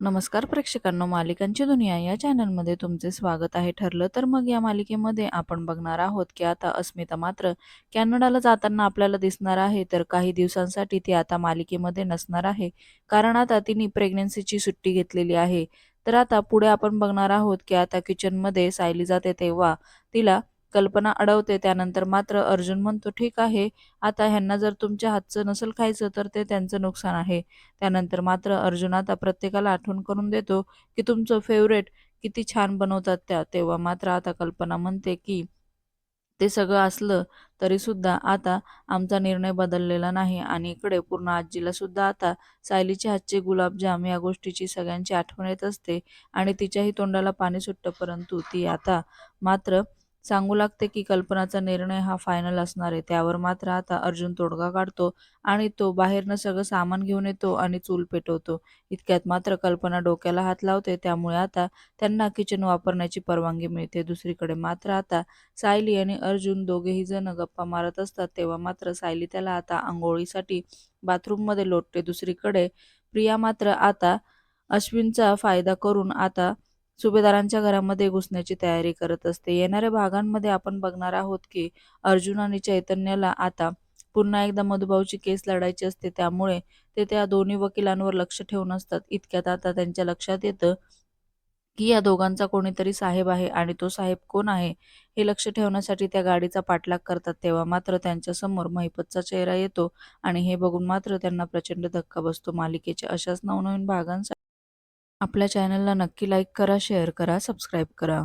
नमस्कार प्रेक्षकांनो मालिकांची दुनिया या चॅनलमध्ये तुमचे स्वागत आहे. ठरलं तर मग या मालिकेमध्ये आपण बघणार आहोत की आता अस्मिता मात्र कॅनडाला जाताना आपल्याला दिसणार आहे तर काही दिवसांसाठी ती आता मालिकेमध्ये नसणार आहे. कारण आता तिने प्रेग्नन्सीची सुट्टी घेतलेली आहे. तर आता पुढे आपण बघणार आहोत की आता किचनमध्ये सायली जाते तेव्हा तिला कल्पना अडवते. त्यानंतर मात्र अर्जुन म्हणतो ठीक आहे आता ह्यांना जर तुमच्या हातचं नसेल खायचं तर ते त्यांचं नुकसान आहे. त्यानंतर मात्र अर्जुन आता प्रत्येकाला आठवण करून देतो की तुमचं फेवरेट किती छान बनवतात त्या. तेव्हा मात्र आता कल्पना म्हणते की ते सगळं असलं तरी सुद्धा आता आमचा निर्णय बदललेला नाही आणि इकडे पूर्ण आजीला सुद्धा आता सायलीचे हातचे गुलाबजाम या गोष्टीची सगळ्यांची आठवण येत असते आणि तिच्याही तोंडाला पाणी सुटतं. परंतु ती आता मात्र सांगू लागते की कल्पनाचा निर्णय हा फायनल असणार आहे. त्यावर मात्र आता अर्जुन तोडगा काढतो आणि तो बाहेरनं सगळं सामान घेऊन येतो आणि चूल पेटवतो. इतक्यात मात्र कल्पना डोक्याला हात लावते. त्यामुळे आता त्यांना किचन वापरण्याची परवानगी मिळते. दुसरीकडे मात्र आता सायली आणि अर्जुन दोघेही जण गप्पा मारत असतात. तेव्हा मात्र सायली त्याला आता आंघोळीसाठी बाथरूममध्ये लोटते. दुसरीकडे प्रिया मात्र आता अश्विनचा फायदा करून आता सुभेदारांच्या घरामध्ये घुसण्याची तयारी करत असते. येणाऱ्या भागांमध्ये आपण बघणार आहोत की अर्जुन आणि चैतन्याला आता पुन्हा एकदा मधुभाऊची केस लढायची असते. त्यामुळे ते त्या दोन्ही वकिलांवर लक्ष ठेवून असतात. इतक्यात आता त्यांच्या लक्षात येतं की या दोघांचा कोणीतरी साहेब आहे आणि तो साहेब कोण आहे हे लक्ष ठेवण्यासाठी त्या गाडीचा पाठलाग करतात. तेव्हा मात्र त्यांच्यासमोर महिपतचा चेहरा येतो आणि हे बघून मात्र त्यांना प्रचंड धक्का बसतो. मालिकेच्या अशाच नवनवीन भागांसाठी आपल्या चॅनलला नक्की लाईक करा शेअर करा सबस्क्राईब करा.